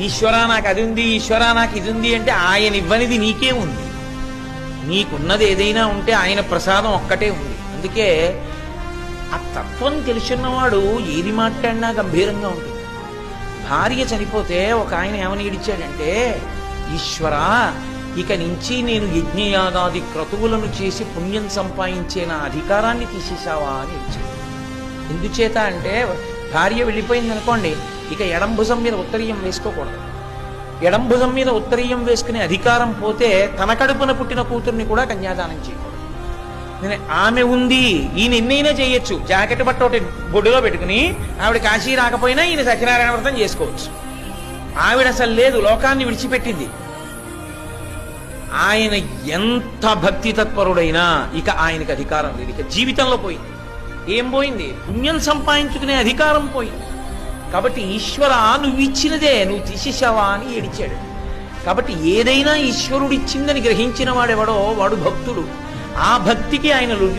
ఈశ్వరా నాకు అది ఉంది ఈశ్వరా నాకు ఇది ఉంది అంటే ఆయన ఇవ్వనిది నీకే ఉంది. నీకున్నది ఏదైనా ఉంటే ఆయన ప్రసాదం ఒక్కటే ఉంది. అందుకే ఆ తత్వం తెలుసున్నవాడు ఏది మాట్లాడినా గంభీరంగా ఉంటుంది. భార్య చనిపోతే ఒక ఆయన ఏమని ఇడిచాడంటే ఈశ్వరా ఇక నుంచి నేను యజ్ఞయాగాది క్రతువులను చేసి పుణ్యం సంపాదించే నా అధికారాన్ని తీసేశావా అని ఇచ్చాడు ఎందుచేత అంటే భార్య వెళ్ళిపోయింది అనుకోండి ఇక ఎడం భుజం మీద ఉత్తరీయం వేసుకోకూడదు. ఎడం భుజం మీద ఉత్తరీయం వేసుకునే అధికారం పోతే తన కడుపున పుట్టిన కూతుర్ని కూడా కన్యాదానం చేయకూడదు. నేను ఆమె ఉంది ఈయన ఎన్నైనా చేయొచ్చు. జాకెట్ బట్ట ఒకటి బొడ్డులో పెట్టుకుని ఆవిడ కాశీ రాకపోయినా ఈయన సత్యనారాయణ వ్రతం చేసుకోవచ్చు. ఆవిడ అసలు లేదు లోకాన్ని విడిచిపెట్టింది. ఆయన ఎంత భక్తి తత్పరుడైనా ఇక ఆయనకి అధికారం లేదు. ఇక జీవితంలో పోయింది. ఏం పోయింది? పుణ్యం సంపాదించుకునే అధికారం పోయింది. కాబట్టి ఈశ్వర నువ్వు ఇచ్చినదే నువ్వు తీసేసావా అని ఏడిచాడు. కాబట్టి ఏదైనా ఈశ్వరుడిచ్చిందని గ్రహించిన వాడెవడో? వాడు భక్తుడు. ఆ భక్తికి ఆయన లొంగి